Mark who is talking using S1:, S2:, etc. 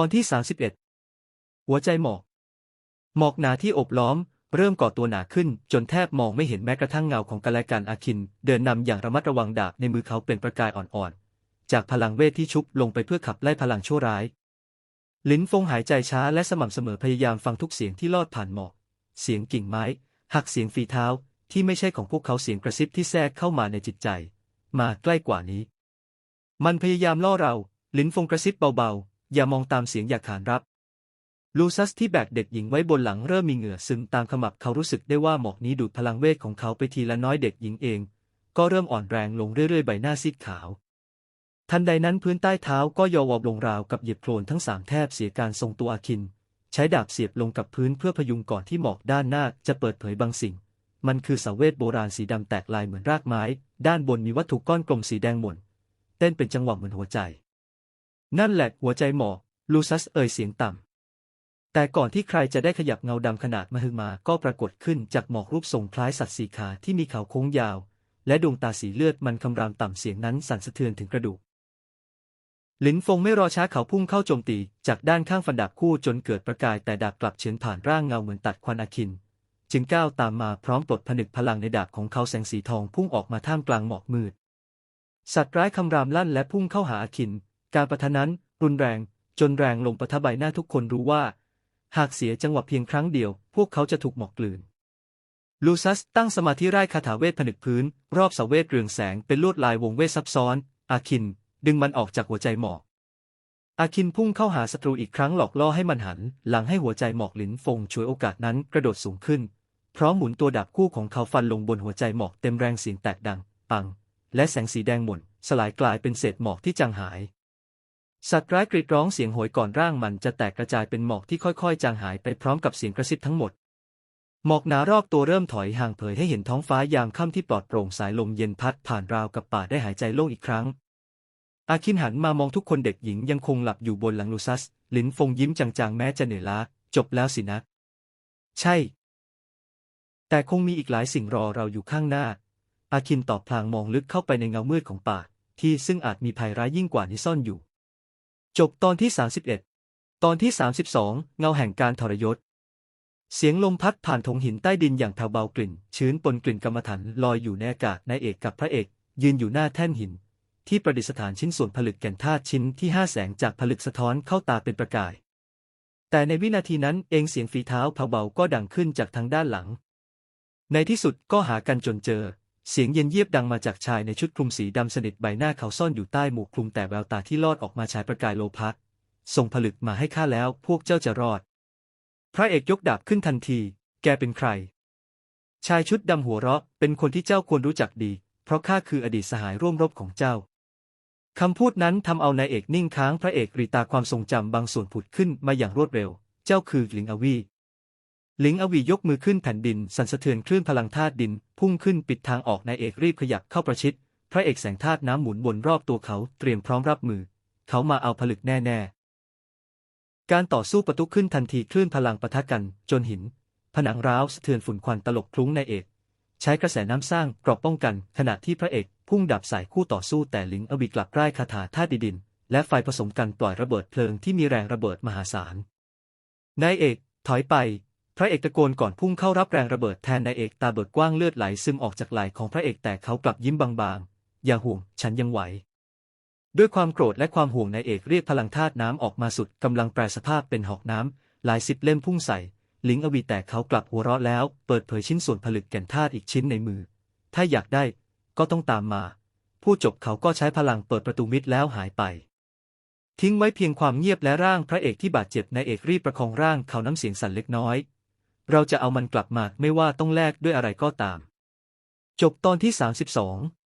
S1: ตอนที่ 31 หัวใจหมอก หมอกหนาที่อบล้อม เริ่มก่อตัวหนาขึ้น จนแทบมองไม่เห็นแม้กระทั่งเงาของกันและกันอาคิน เดินนำอย่างระมัดระวังดาบในมือเขาเป็นประกายอ่อนๆ จากพลังเวทที่ชุบลงไปเพื่อขับไล่พลังชั่วร้าย ลิ้นฟงหายใจช้าและสม่ำเสมอพยายามฟังทุกเสียงที่ลอดผ่านหมอก เสียงกิ่งไม้ หักเสียงฝีเท้าที่ไม่ใช่ของพวกเขาเสียงกระซิบที่แทรกเข้ามาในจิตใจ มาใกล้กว่านี้ มันพยายามล่อเรา ลิ้นฟงกระซิบเบา อย่ามองตามเสียงอย่าขานรับ ลูซัสที่แบกเด็กหญิงไว้บนหลังเริ่มมีเหงื่อซึมตามขมับเขารู้สึกได้ว่าหมอกนี้ดูดพลังเวทของเขาไปทีละน้อยเด็กหญิงเอง ก็เริ่มอ่อนแรงลงเรื่อยๆ ใบหน้าซีดขาว ทันใดนั้นพื้นใต้เท้าก็ยอวบลงราวกับเหยียบโคลนทั้งสามแทบเสียการทรงตัวอาคิน ใช้ดาบเสียบลงกับพื้นเพื่อพยุงก่อนที่หมอกด้านหน้าจะเปิดเผยบางสิ่ง มันคือสังเวทโบราณสีดำแตกลายเหมือนรากไม้ ด้านบนมีวัตถุก้อนกลมสีแดงหม่นเต้นเป็นจังหวะเหมือนหัวใจ นั่นแหละหัวใจหมอกลูซัสเอ่ยเสียงต่ำ แต่ก่อนที่ใครจะได้ขยับเงาดำขนาดมหึมาก็ปรากฏขึ้นจากหมอกรูปทรงคล้ายสัตว์สีขาที่มีเขาโค้งยาว และดวงตาสีเลือดมันคำรามต่ำเสียงนั้นสั่นสะเทือนถึงกระดูกหลินฟงไม่รอช้าเขาพุ่งเข้าโจมตี จากด้านข้างฟันดาบคู่จนเกิดประกายแต่ดาบกลับเฉือนผ่านร่างเงาเหมือนตัดควันอาคิน จึงก้าวตามมาพร้อมปลดผนึกพลังในดาบของเขาแสงสีทองพุ่งออกมาท่ามกลางหมอกมืด สัตว์ร้ายคำรามลั่นและพุ่งเข้าหาอาคิน การประทะนั้นรุนแรง จนแรงลงประทะใบหน้าทุกคนรู้ว่า หากเสียจังหวะเพียงครั้งเดียว พวกเขาจะถูกหมอกกลืน ลูซัสตั้งสมาธิไร้คาถาเวทผนึกพื้น รอบเสาเวทเรืองแสงเป็นลวดลายวงเวทซับซ้อน อาคิน ดึงมันออกจากหัวใจหมอกอาคินพุ่งเข้าหาศัตรูอีกครั้งหลอกล่อให้มันหัน หลังให้หัวใจหมอกหลินฟงช่วยโอกาสนั้นกระโดดสูงขึ้น พร้อมหมุนตัวดาบคู่ของเขาฟันลงบนหัวใจหมอกเต็มแรงเสียงแตกดัง ปัง และแสงสีแดงหม่นสลายกลายเป็นเศษหมอกที่จางหาย สัตว์ร้ายกรีดร้องเสียงโหยก่อนร่างมันจะแตกกระจายเป็นหมอกที่ค่อยๆ จางหายไปพร้อมกับเสียงกระซิบทั้งหมด หมอกหนารอบตัวเริ่มถอยห่างเผยให้เห็นท้องฟ้ายามค่ำที่ปลอดโปร่งสายลมเย็นพัดผ่านราวกับป่าได้หายใจโล่งอีกครั้ง อาคินหันมามองทุกคนเด็กหญิงยังคงหลับอยู่บนหลังลูซัส ลิ้นฟงยิ้มจางๆแม้จะเหนื่อยล้า จบแล้วสินะ ใช่ แต่คงมีอีกหลายสิ่งรอเราอยู่ข้างหน้า อาคินตอบพลางมองลึกเข้าไปในเงามืดของป่าที่ซึ่งอาจมีภัยร้ายยิ่งกว่านี้ซ่อนอยู่ จบตอนที่ 31 ตอนที่ 32 เงาแห่งการทรยศ เสียงลมพัดผ่านถงหินใต้ดินอย่างแผ่วเบากลิ่น ชื้นปนกลิ่นกรรมฐานลอยอยู่ในอากาศนายเอกกับพระเอก ยืนอยู่หน้าแท่นหิน ที่ประดิษฐานชิ้นส่วนผลึกแก่นธาตุชิ้นที่ห้าแสงจากผลึกสะท้อนเข้าตาเป็นประกาย แต่ในวินาทีนั้นเองเสียงฝีเท้าเผาเบาก็ดังขึ้นจากทางด้านหลัง ในที่สุดก็หากันจนเจอ เสียงเย็นเยียบดังมาจากชายในชุดคลุมสีดำสนิทใบหน้าเขาซ่อนอยู่ใต้หมวกคลุมแต่แววตาที่ลอดออกมาฉายประกายโลภะส่งผลึกมาให้ข้าแล้วพวกเจ้าจะรอด พระเอกยกดาบขึ้นทันที แกเป็นใคร ชายชุดดำหัวเราะ เป็นคนที่เจ้าควรรู้จักดี เพราะข้าคืออดีตสหายร่วมรบของเจ้าคำพูดนั้นทำเอานายเอกนิ่งค้างพระเอกรีตาความทรงจำบางส่วนผุดขึ้นมาอย่างรวดเร็ว เจ้าคือหลิงอวี ลิงอวียกมือขึ้นแผ่นดิน สั่นสะเทือนคลื่นพลังธาตุดิน พุ่งขึ้นปิดทางออกนายเอกรีบขยับเข้าประชิด พระเอกแสงธาตุน้ำหมุนวนรอบตัวเขาเตรียมพร้อมรับมือ เขามาเอาผลึกแน่ ๆ การต่อสู้ประทุขึ้นทันทีคลื่นพลังปะทะกัน จนหิน ผนังร้าวสะเทือนฝุ่นควันตลบคลุ้งนายเอก ใช้กระแสน้ำสร้างกรอบป้องกัน ขณะที่พระเอกพุ่งดับใส่คู่ต่อสู้แต่หลิงอวีกลับไร้คาถาธาตุดิน และไฟผสมกันปล่อยระเบิดเพลิงที่มีแรงระเบิดมหาศาลนายเอก ถอยไป พระเอกตะโกนก่อนพุ่งเข้ารับแรงระเบิดแทนนายเอกตาเบิกกว้างเลือดไหลซึมออกจากไหล่ของพระเอกแต่เขากลับยิ้มบางๆ อย่าห่วง ฉันยังไหว ด้วยความโกรธและความห่วงนายเอกเรียกพลังธาตุน้ำออกมาสุดกำลังแปรสภาพเป็นหอกน้ำหลายสิบเล่มพุ่งใส่ลิงอวีแต่เขากลับหัวเราะแล้ว เปิดเผยชิ้นส่วนผลึกแก่นธาตุอีกชิ้นในมือ ถ้าอยากได้ก็ต้องตามมา ผู้จบเขาก็ใช้พลังเปิดประตูมิดแล้วหายไป ทิ้งไว้เพียงความเงียบและร่างพระเอกที่บาดเจ็บนายเอกรีบประคองร่างเขาน้ำเสียงสั่นเล็กน้อย เราจะเอามันกลับมาไม่ว่าต้องแลกด้วยอะไรก็ตาม จบตอนที่ 32